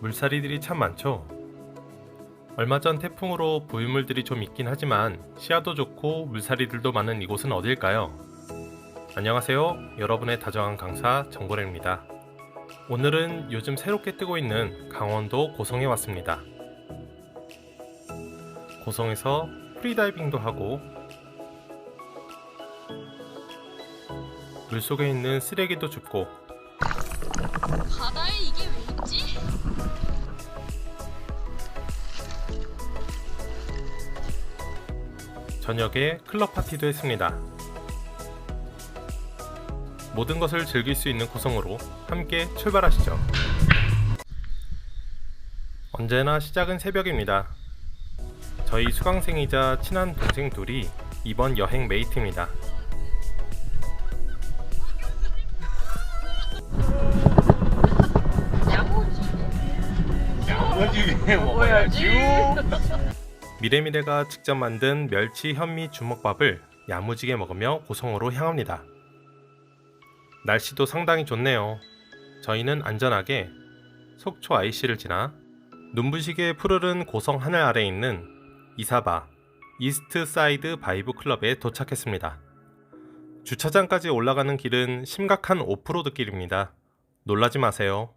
물살이들이 참 많죠. 얼마 전 태풍으로 부유물들이 좀 있긴 하지만 시야도 좋고 물살이들도 많은 이곳은 어딜까요? 안녕하세요. 여러분의 다정한 강사 정보래입니다. 오늘은 요즘 새롭게 뜨고 있는 강원도 고성에 왔습니다. 고성에서 프리다이빙도 하고 물속에 있는 쓰레기도 줍고 바다에 이게 저녁에 클럽 파티도 했습니다. 모든 것을 즐길 수 있는 고성으로 함께 출발하시죠. 언제나 시작은 새벽입니다. 저희 수강생이자 친한 동생 둘이 이번 여행 메이트입니다. 야무지게 먹어야지. 미래미래가 직접 만든 멸치 현미 주먹밥을 야무지게 먹으며 고성으로 향합니다. 날씨도 상당히 좋네요. 저희는 안전하게 속초 IC를 지나 눈부시게 푸르른 고성 하늘 아래 있는 이사바 이스트 사이드 바이브 클럽에 도착했습니다. 주차장까지 올라가는 길은 심각한 오프로드 길입니다. 놀라지 마세요.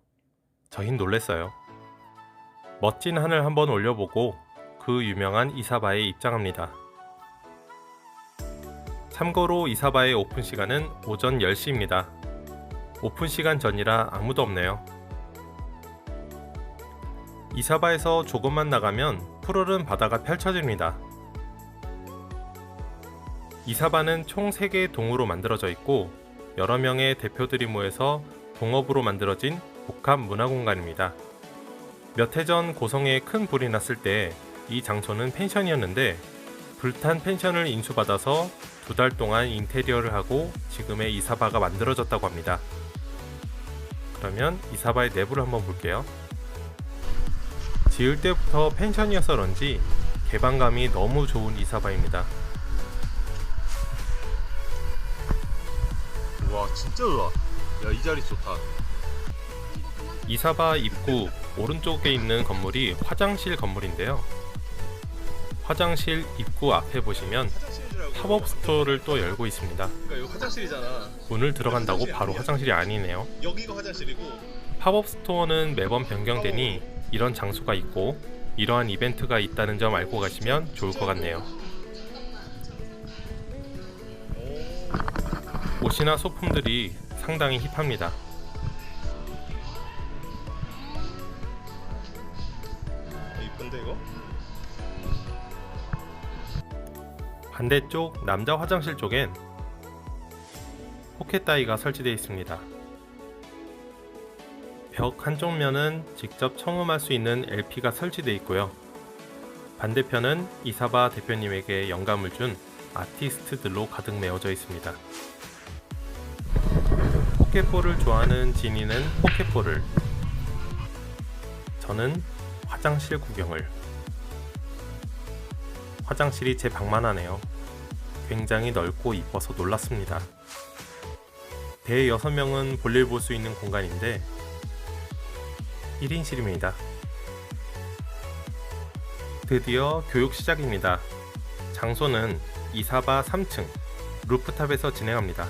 저흰 놀랬어요. 멋진 하늘 한번 올려보고 그 유명한 이사바에 입장합니다. 참고로 이사바의 오픈 시간은 오전 10시입니다. 오픈 시간 전이라 아무도 없네요. 이사바에서 조금만 나가면 푸르른 바다가 펼쳐집니다. 이사바는 총 3개의 동으로 만들어져 있고 여러 명의 대표들이 모여서 동업으로 만들어진 복합 문화 공간입니다. 몇 해 전 고성에 큰 불이 났을 때 이 장소는 펜션이었는데 불탄 펜션을 인수받아서 두 달 동안 인테리어를 하고 지금의 이사바가 만들어졌다고 합니다. 그러면 이사바의 내부를 한번 볼게요. 지을 때부터 펜션이어서 그런지 개방감이 너무 좋은 이사바입니다. 와 진짜 좋아. 야 이 자리 좋다. 이사바 입구 오른쪽에 있는 건물이 화장실 건물인데요. 화장실 입구 앞에 보시면. 팝업 스토어를 또 열고 있습니다. 그러니까 화장실이잖아. 문을 들어간다고 바로 화장실이 아니네요. 여기가 화장실이고. 팝업 스토어는 매번 변경되니 이런 장소가 있고 이러한 이벤트가 있다는 점 알고 가시면 좋을 것 같네요. 옷이나 소품들이 상당히 힙합니다. 이쁜데 이거? 반대쪽 남자 화장실 쪽엔 포켓다이가 설치되어 있습니다. 벽 한쪽 면은 직접 청음할 수 있는 LP가 설치되어 있고요. 반대편은 이사바 대표님에게 영감을 준 아티스트들로 가득 메워져 있습니다. 포켓볼을 좋아하는 지니는 포켓볼을, 저는 화장실 구경을. 화장실이 제 방만 하네요. 굉장히 넓고 이뻐서 놀랐습니다. 대 6명은 볼일 볼 수 있는 공간인데 1인실입니다. 드디어 교육 시작입니다. 장소는 이사바 3층 루프탑에서 진행합니다.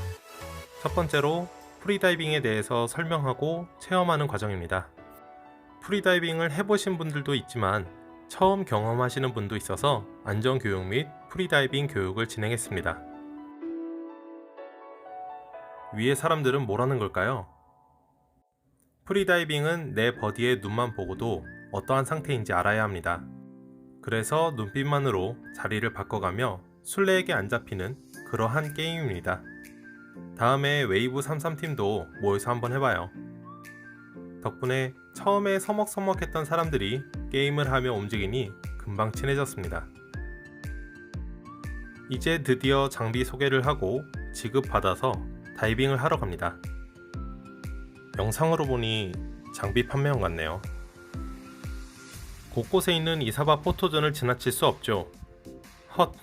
첫 번째로 프리다이빙에 대해서 설명하고 체험하는 과정입니다. 프리다이빙을 해보신 분들도 있지만 처음 경험하시는 분도 있어서 안전교육 및 프리다이빙 교육을 진행했습니다. 위에 사람들은 뭐라는 걸까요? 프리다이빙은 내 버디의 눈만 보고도 어떠한 상태인지 알아야 합니다. 그래서 눈빛만으로 자리를 바꿔가며 술래에게 안 잡히는 그러한 게임입니다. 다음에 웨이브 33팀도 모여서 한번 해봐요. 덕분에 처음에 서먹서먹했던 사람들이 게임을 하며 움직이니 금방 친해졌습니다. 이제 드디어 장비 소개를 하고 지급받아서 다이빙을 하러 갑니다. 영상으로 보니 장비 판매원 같네요. 곳곳에 있는 이사바 포토존을 지나칠 수 없죠. 헛!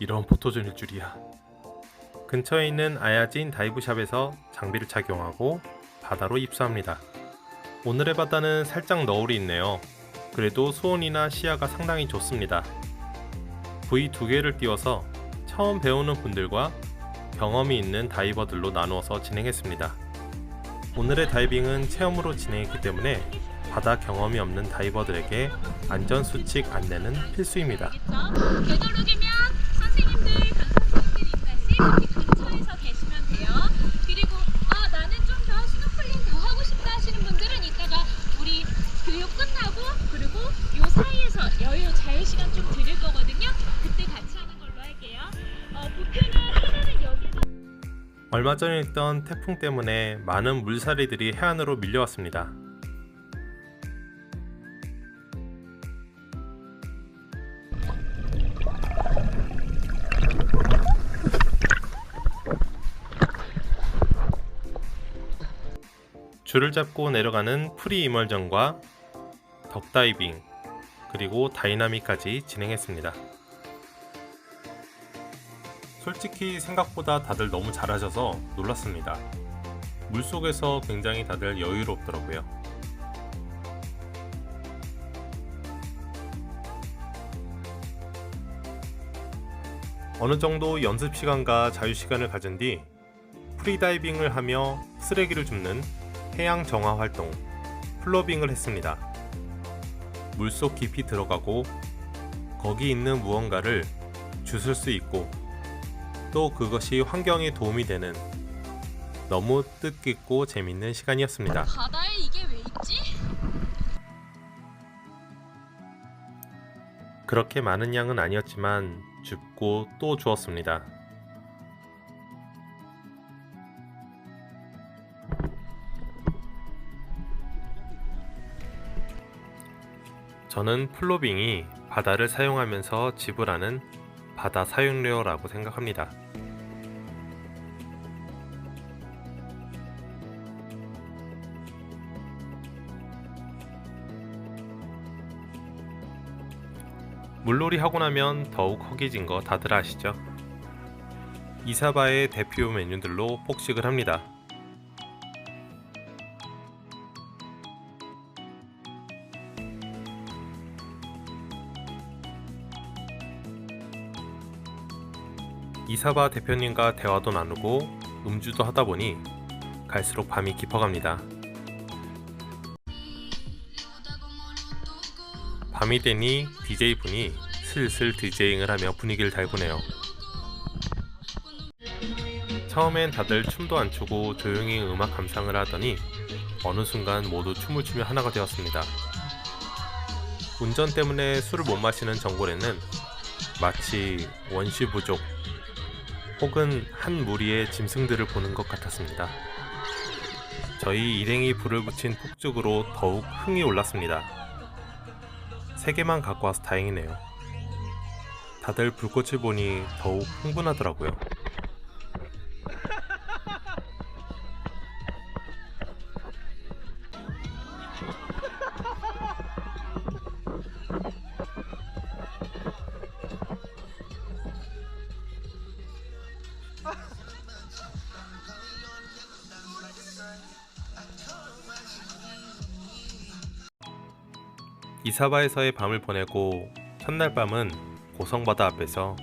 이런 포토존일 줄이야. 근처에 있는 아야진 다이브샵에서 장비를 착용하고 바다로 입수합니다. 오늘의 바다는 살짝 너울이 있네요. 그래도 수온이나 시야가 상당히 좋습니다. 부위 두 개를 띄워서 처음 배우는 분들과 경험이 있는 다이버들로 나누어서 진행했습니다. 오늘의 다이빙은 체험으로 진행했기 때문에 바다 경험이 없는 다이버들에게 안전 수칙 안내는 필수입니다. 되도록이면 선생님들 얼마 전에 있던 태풍 때문에 많은 물살이들이 해안으로 밀려왔습니다. 줄을 잡고 내려가는 프리 이멀전과 덕다이빙 그리고 다이나믹까지 진행했습니다. 솔직히 생각보다 다들 너무 잘하셔서 놀랐습니다. 물속에서 굉장히 다들 여유롭더라고요. 어느 정도 연습 시간과 자유 시간을 가진 뒤 프리다이빙을 하며 쓰레기를 줍는 해양 정화 활동, 플로빙을 했습니다. 물속 깊이 들어가고 거기 있는 무언가를 주술 수 있고 또 그것이 환경에 도움이 되는 너무 뜻깊고 재밌는 시간이었습니다. 바다에 이게 왜 있지? 그렇게 많은 양은 아니었지만 줍고 또 주었습니다. 저는 플로빙이 바다를 사용하면서 지불하는 바다 사용료라고 생각합니다. 물놀이 하고 나면 더욱 허기진 거 다들 아시죠? 이사바의 대표 메뉴들로 폭식을 합니다. 이사바 대표님과 대화도 나누고 음주도 하다 보니 갈수록 밤이 깊어갑니다. 밤이 되니 DJ분이 슬슬 디제잉을 하며 분위기를 달구네요. 처음엔 다들 춤도 안 추고 조용히 음악 감상을 하더니 어느 순간 모두 춤을 추며 하나가 되었습니다. 운전 때문에 술을 못 마시는 정골에는 마치 원시 부족 혹은 한 무리의 짐승들을 보는 것 같았습니다. 저희 일행이 불을 붙인 폭죽으로 더욱 흥이 올랐습니다. 세 개만 갖고 와서 다행이네요. 다들 불꽃을 보니 더욱 흥분하더라고요. 이사바에서의 밤을 보내고 첫날 밤은 고성바다 앞에서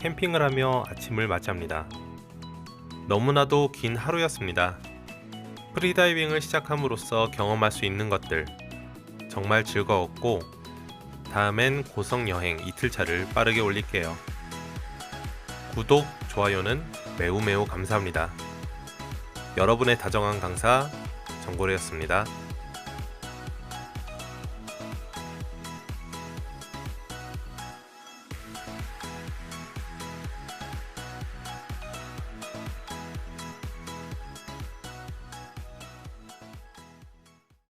캠핑을 하며 아침을 맞이합니다. 너무나도 긴 하루였습니다. 프리다이빙을 시작함으로써 경험할 수 있는 것들 정말 즐거웠고 다음엔 고성 여행 이틀차를 빠르게 올릴게요. 구독, 좋아요는 매우 매우 감사합니다. 여러분의 다정한 강사 정고래였습니다.